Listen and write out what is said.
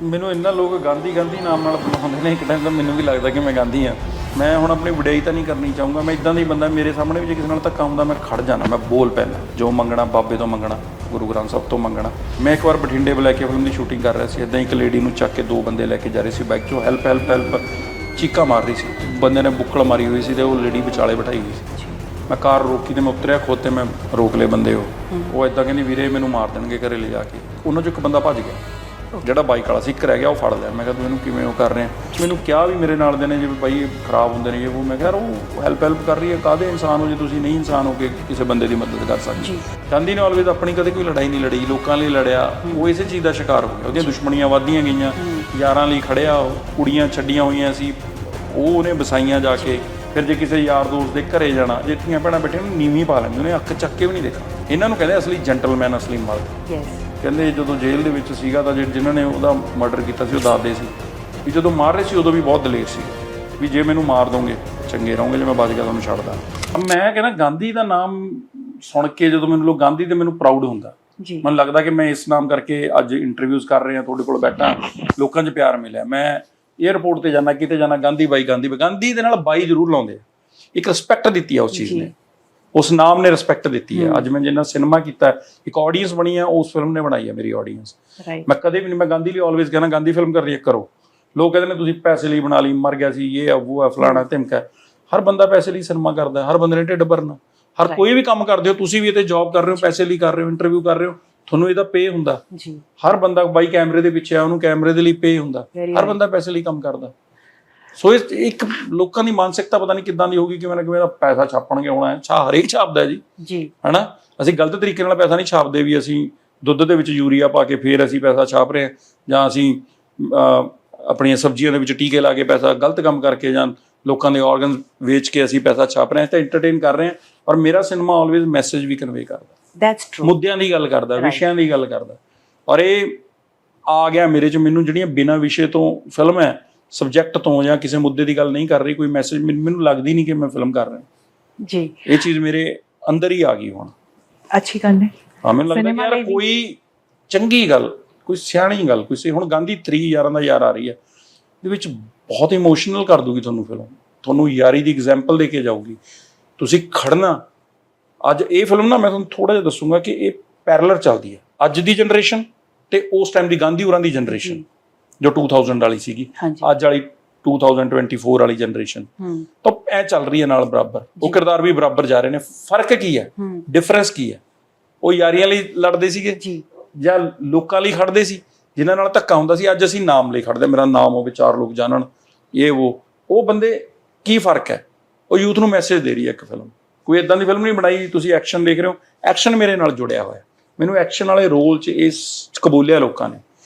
ਮੈਨੂੰ ਇੰਨਾ ਲੋਕ ਗਾਂਧੀ ਗਾਂਧੀ ਨਾਮ ਨਾਲ ਬੁਲਾਉਂਦੇ ਨੇ ਇੱਕ ਟਾਈਮ ਤਾਂ ਮੈਨੂੰ ਵੀ ਲੱਗਦਾ ਕਿ ਮੈਂ ਗਾਂਧੀ ਆ ਮੈਂ ਹੁਣ ਆਪਣੀ ਵਡਿਆਈ ਤਾਂ ਨਹੀਂ ਕਰਨੀ ਚਾਹੂੰਗਾ ਮੈਂ ਇਦਾਂ ਦਾ ਹੀ ਬੰਦਾ ਮੇਰੇ ਸਾਹਮਣੇ ਵੀ ਜੇ ਕਿਸੇ ਨਾਲ ਧੱਕਾ ਹੁੰਦਾ ਮੈਂ ਖੜ ਜਾਣਾ ਮੈਂ ਬੋਲ ਪੈਣਾ ਜੋ ਮੰਗਣਾ ਬਾਬੇ ਤੋਂ ਮੰਗਣਾ ਗੁਰੂ ਗ੍ਰੰਥ ਸਾਹਿਬ ਤੋਂ ਮੰਗਣਾ। ਮੈਂ ਇੱਕ ਵਾਰ ਬਠਿੰਡੇ ਬੁਲਾ ਕੇ ਫਿਲਮ ਦੀ ਸ਼ੂਟਿੰਗ ਕਰ ਰਿਹਾ ਸੀ ਇਦਾਂ ਇੱਕ ਲੇਡੀ ਨੂੰ ਚੱਕ ਕੇ ਦੋ ਬੰਦੇ ਲੈ ਕੇ ਜਾ ਰਹੇ ਸੀ ਬਾਈਕ 'ਚੋਂ ਹੈਲਪ ਹੈਲਪ ਹੈਲਪ ਚੀਕਾਂ ਮਾਰ ਰਹੀ ਸੀ। ਬੰਦੇ ਨੇ ਬੁੱਕਲ ਮਾਰੀ ਹੋਈ ਸੀ ਤੇ ਉਹ ਲੇਡੀ ਵਿਚਾਲੇ ਬਿਠਾਈ ਹੋਈ ਸੀ। ਮੈਂ ਕਾਰ ਰੋਕੀ ਤੇ ਮੈਂ ਉਤਰਿਆ ਖੁਦ ਤੇ ਮੈਂ ਰੋਕ ਲਏ ਬੰਦੇ ਉਹ। ਉਹ ਇਦਾਂ ਕਹਿੰਦੀ ਵੀਰੇ ਮੈਨੂੰ ਮਾਰ ਦੇਣਗੇ ਘਰੇ ਲੈ ਜਾ ਕੇ। ਉਹਨਾਂ ਚੋਂ ਇੱਕ ਬੰਦਾ ਭੱਜ ਗਿਆ। ਜਿਹੜਾ ਬਾਈਕ ਵਾਲਾ ਸੀ ਇੱਕ ਰਹਿ ਗਿਆ ਉਹ ਫੜ ਲਿਆ। ਮੈਂ ਕਿਹਾ ਤੂੰ ਇਹਨੂੰ ਕਿਵੇਂ ਉਹ ਕਰ ਰਿਹਾ? ਮੈਨੂੰ ਕਿਹਾ ਵੀ ਮੇਰੇ ਨਾਲ ਦੇ ਨੇ ਜਿਵੇਂ ਬਾਈ ਖਰਾਬ ਹੁੰਦੇ ਨੇ ਇਹ ਉਹ। ਮੈਂ ਕਿਹਾ ਉਹ ਹੈਲਪ ਹੈਲਪ ਕਰ ਰਹੀ ਹੈ। ਕਾਹਦੇ ਇਨਸਾਨ ਹੋ ਜੇ ਤੁਸੀਂ ਨਹੀਂ ਇਨਸਾਨ ਹੋ ਕੇ ਕਿਸੇ ਬੰਦੇ ਦੀ ਮਦਦ ਕਰ ਸਕਦੇ? ਗਾਂਧੀ ਨੇ ਆਲਵੇਜ਼ ਆਪਣੀ ਕਦੇ ਕੋਈ ਲੜਾਈ ਨਹੀਂ ਲੜੀ ਲੋਕਾਂ ਲਈ ਲੜਿਆ। ਉਹ ਇਸੇ ਚੀਜ਼ ਦਾ ਸ਼ਿਕਾਰ ਹੋ ਗਿਆ। ਉਹਦੀਆਂ ਦੁਸ਼ਮਣੀਆਂ ਵੱਧਦੀਆਂ ਗਈਆਂ। ਯਾਰਾਂ ਲਈ ਖੜਿਆ ਉਹ ਕੁੜੀਆਂ ਛੱਡੀਆਂ ਹੋਈਆਂ ਸੀ। ਉਹ ਉਹਨੇ ਵਸਾਈਆਂ ਜਾ ਕੇ। ਫਿਰ ਜੇ ਕਿਸੇ ਯਾਰ ਦੋਸਤ ਦੇ ਘਰੇ ਜਾਣਾ ਜੇ ਧੀਆਂ ਭੈਣਾਂ ਬੈਠੇ ਨੂੰ ਨੀਵੀਂ ਪਾ ਲੈਂਦੇ। ਉਹਨੇ ਅੱਖ ਚੱਕ ਕੇ ਵੀ ਨਹੀਂ ਦੇਖਣਾ। ਇਹਨਾਂ ਨੂੰ ਕਹਿੰਦੇ ਅਸਲੀ ਜੈਂਟਲਮੈਨ ਅਸਲੀ ਮਰਦ ਯੈਸ ਕਹਿੰਦੇ ਜਦੋਂ ਜੇਲ੍ਹ ਦੇ ਵਿੱਚ ਸੀਗਾ ਤਾਂ ਜਿ- ਜਿਨ੍ਹਾਂ ਨੇ ਉਹਦਾ ਮਰਡਰ ਕੀਤਾ ਸੀ ਉਹ ਦਾਦੇ ਸੀ ਵੀ ਜਦੋਂ ਮਾਰ ਰਹੇ ਸੀ ਉਦੋਂ ਵੀ ਬਹੁਤ ਦਲੇਰ ਸੀ ਵੀ ਜੇ ਮੈਨੂੰ ਮਾਰ ਦੋਗੇ ਚੰਗੇ ਰਹੋਗੇ ਜੇ ਮੈਂ ਬਚ ਗਿਆ ਤੁਹਾਨੂੰ ਛੱਡਦਾ। ਮੈਂ ਕਹਿੰਦਾ ਗਾਂਧੀ ਦਾ ਨਾਮ ਸੁਣ ਕੇ ਜਦੋਂ ਮੈਨੂੰ ਲੋਕ ਗਾਂਧੀ ਤੇ ਮੈਨੂੰ ਪ੍ਰਾਊਡ ਹੁੰਦਾ। ਜੀ। ਮੈਨੂੰ ਲੱਗਦਾ ਕਿ ਮੈਂ ਇਸ ਨਾਮ ਕਰਕੇ ਅੱਜ ਇੰਟਰਵਿਊਜ਼ ਕਰ ਰਿਹਾ ਤੁਹਾਡੇ ਕੋਲ ਬੈਠਾ ਲੋਕਾਂ 'ਚ ਪਿਆਰ ਮਿਲਿਆ। ਮੈਂ 에ਅਰਪੋਰਟ ਤੇ ਜਾਣਾ ਕਿਤੇ ਜਾਣਾ ਗਾਂਧੀ ਬਾਈ ਗਾਂਧੀ ਬਾਈ ਗਾਂਧੀ ਦੇ ਨਾਲ ਬਾਈ ਜ਼ਰੂਰ ਲਾਉਂਦੇ ਇੱਕ ਰਿਸਪੈਕਟ ਦਿੱਤੀ ਆ ਉਸ ਚੀਜ਼ ਨੇ। ਉਸ ਨਾਮ ਨੇ ਰਿਸਪੈਕਟ ਦਿੱਤੀ ਹੈ। ਅੱਜ ਮੈਂ ਜਿੰਨਾ ਸਿਨੇਮਾ ਕੀਤਾ ਇੱਕ ਆਡੀਅנס ਬਣੀ ਹੈ ਉਸ ਫਿਲਮ ਨੇ ਬਣਾਈ ਹੈ ਮੇਰੀ ਆਡੀਅנס ਮੈਂ ਕਦੇ ਵੀ ਨਹੀਂ ਮੈਂ ਗਾਂਧੀ ਲਈ ਆਲਵੇਜ਼ ਕਹਿੰਦਾ ਗਾਂਧੀ ਫਿਲਮ ਕਰ ਰਿਐਕ ਕਰੋ। ਲੋਕ ਕਹਿੰਦੇ ਨੇ ਤੁਸੀਂ ਪੈਸੇ ਲਈ ਬਣਾ ਲਈ ਮਰ ਗਿਆ ਸੀ ਇਹ ਆ ਉਹ ਆ ਫਲਾਣਾ ਧਮਕਾ। ਹਰ ਬੰਦਾ ਪੈਸੇ ਲਈ ਸਿਨੇਮਾ ਕਰਦਾ ਹਰ ਬੰਦੇ ਨੇ ਢਿੱਡ ਭਰਨਾ। ਹਰ ਕੋਈ ਵੀ ਕੰਮ ਕਰਦੇ ਹੋ ਤੁਸੀਂ ਵੀ ਇੱਥੇ ਜੌਬ ਕਰ ਰਹੇ ਹੋ ਪੈਸੇ ਲਈ ਕਰ ਰਹੇ ਹੋ ਇੰਟਰਵਿਊ ਕਰ ਰਹੇ ਹੋ ਤੁਹਾਨੂੰ ਇਹਦਾ ਪੇ ਹੁੰਦਾ। ਜੀ। ਹਰ ਬੰਦਾ ਬਾਈ ਕੈਮਰੇ ਦੇ ਪਿੱਛੇ ਆ ਉਹਨੂੰ ਕੈਮਰੇ ਦੇ ਲਈ ਪੇ ਹੁੰਦਾ। ਹਰ ਬੰਦਾ ਪੈਸੇ ਲਈ ਕੰਮ ਕਰਦਾ। ਸੋ ਇਸ ਇੱਕ ਲੋਕਾਂ ਦੀ ਮਾਨਸਿਕਤਾ ਪਤਾ ਨਹੀਂ ਕਿੱਦਾਂ ਦੀ ਹੋਗੀ ਕਿਵੇਂ ਨਾ ਕਿਵੇਂ ਦਾ ਪੈਸਾ ਛਾਪਣਗੇ ਹੋਣਾ ਹੈ। ਛਾ ਹਰੇਕ ਛਾਪਦਾ ਜੀ। ਜੀ। ਹਨਾ? ਅਸੀਂ ਗਲਤ ਤਰੀਕੇ ਨਾਲ ਪੈਸਾ ਨਹੀਂ ਛਾਪਦੇ ਵੀ ਅਸੀਂ ਦੁੱਧ ਦੇ ਵਿੱਚ ਯੂਰੀਆ ਪਾ ਕੇ ਫੇਰ ਅਸੀਂ ਪੈਸਾ ਛਾਪ ਰਹੇ ਹਾਂ ਜਾਂ ਅਸੀਂ ਆਪਣੀਆਂ ਸਬਜ਼ੀਆਂ ਦੇ ਵਿੱਚ ਟੀਕੇ ਲਾ ਕੇ ਪੈਸਾ ਗਲਤ ਕੰਮ ਕਰਕੇ ਜਾਂ ਲੋਕਾਂ ਦੇ ਆਰਗਨਸ ਵੇਚ ਕੇ ਅਸੀਂ ਪੈਸਾ ਛਾਪ ਰਹੇ ਹਾਂ ਤਾਂ ਐਂਟਰਟੇਨ ਕਰ ਰਹੇ ਹਾਂ ਔਰ ਮੇਰਾ ਸਿਨੇਮਾ ਆਲਵੇਜ਼ ਮੈਸੇਜ ਵੀ ਕਨਵੇ ਕਰਦਾ। ਦੈਟਸ ਟਰੂ ਮੁੱਦਿਆਂ ਦੀ ਗੱਲ ਕਰਦਾ ਵਿਸ਼ਿਆਂ ਦੀ ਗੱਲ ਕਰਦਾ। ਔਰ ਇਹ ਆ ਗਿਆ ਮੇਰੇ ਚ ਮੈਨੂੰ ਜਿਹੜੀਆਂ ਬਿਨਾਂ ਵਿਸ਼ੇ ਤੋਂ ਫਿਲਮ ਹੈ ਸਬਜੈਕਟ ਤੋਂ ਜਾਂ ਕਿਸੇ ਮੁੱਦੇ ਦੀ ਗੱਲ ਨਹੀਂ ਕਰ ਰਹੀ ਕੋਈ ਮੈਸੇਜ ਮੈਨੂੰ ਲੱਗਦੀ ਨਹੀਂ ਕਿ ਮੈਂ ਫਿਲਮ ਕਰ ਰਿਹਾ। ਜੀ। ਇਹ ਚੀਜ਼ ਮੇਰੇ ਅੰਦਰ ਹੀ ਆ ਗਈ ਹੁਣ। ਅੱਛੀ ਗੱਲ ਹੈ। ਹਾਂ ਮੈਨੂੰ ਲੱਗਦਾ ਕਿ ਯਾਰ ਕੋਈ ਚੰਗੀ ਗੱਲ ਕੋਈ ਸਿਆਣੀ ਗੱਲ ਕੋਈ ਸੇ ਹੁਣ ਗਾਂਧੀ 3 ਯਾਰਾਂ ਦਾ ਯਾਰ ਆ ਰਹੀ ਹੈ। ਦੇ ਵਿੱਚ ਬਹੁਤ ਇਮੋਸ਼ਨਲ ਕਰ ਦੂਗੀ ਤੁਹਾਨੂੰ ਫਿਲਮ ਤੁਹਾਨੂੰ ਯਾਰੀ ਦੀ ਐਗਜ਼ਾਮਪਲ ਦੇ ਕੇ ਜਾਊਗੀ। ਤੁਸੀਂ ਖੜਨਾ। ਅੱਜ ਇਹ ਫਿਲਮ ਨਾ ਮੈਂ ਤੁਹਾਨੂੰ ਥੋੜਾ ਜਿਹਾ ਦੱਸੂਗਾ ਕਿ ਇਹ ਪੈਰਲਰ ਚੱਲਦੀ ਹੈ। ਅੱਜ ਦੀ ਜਨਰੇਸ਼ਨ ਤੇ ਉਸ ਟਾਈਮ ਦੀ ਗਾਂਧੀ ਹੋਰਾਂ ਦੀ ਜਨਰੇਸ਼ਨ ਜੋ 2000 ਵਾਲੀ ਸੀਗੀ ਹਾਂਜੀ। ਅੱਜ ਵਾਲੀ 2024 ਵਾਲੀ ਜਨਰੇਸ਼ਨ ਹੂੰ। ਤਾਂ ਇਹ ਚੱਲ ਰਹੀ ਹੈ ਨਾਲ ਬਰਾਬਰ। ਉਹ ਕਿਰਦਾਰ ਵੀ ਬਰਾਬਰ ਜਾ ਰਹੇ ਨੇ। ਫ਼ਰਕ ਕੀ ਹੈ? ਹੂੰ। ਡਿਫਰੈਂਸ ਕੀ ਹੈ? ਉਹ ਯਾਰੀਆਂ ਲਈ ਲੜਦੇ ਸੀਗੇ? ਜੀ। ਜਾਂ ਲੋਕਾਂ ਲਈ ਖੜਦੇ ਸੀ? ਜਿਨ੍ਹਾਂ ਨਾਲ ਧੱਕਾ ਹੁੰਦਾ ਸੀ ਅੱਜ ਅਸੀਂ ਨਾਮ ਲਈ ਖੜਦੇ ਮੇਰਾ ਨਾਮ ਹੋਵੇ ਚਾਰ ਲੋਕ ਜਾਣਨ ਇਹ ਉਹ। ਉਹ ਬੰਦੇ ਕੀ ਫ਼ਰਕ ਹੈ? ਉਹ ਯੂਥ ਨੂੰ ਮੈਸੇਜ ਦੇ ਰਹੀ ਹੈ ਇੱਕ ਫਿਲਮ ਕੋਈ ਇਦਾਂ ਦੀ ਫਿਲਮ ਨਹੀਂ ਬਣਾਈ ਤੁਸੀਂ ਐਕਸ਼ਨ ਦੇਖ ਰਹੇ ਹੋ। ਐਕਸ਼ਨ ਮੇਰੇ ਨਾਲ ਜੁੜਿਆ ਹੋਇਆ ਮੈਨੂੰ ਐਕਸ਼ਨ ਵਾਲੇ ਰੋਲ 'ਚ ਇਸ ਕਬੂਲਿਆ ਲੋਕਾਂ ਨੇ।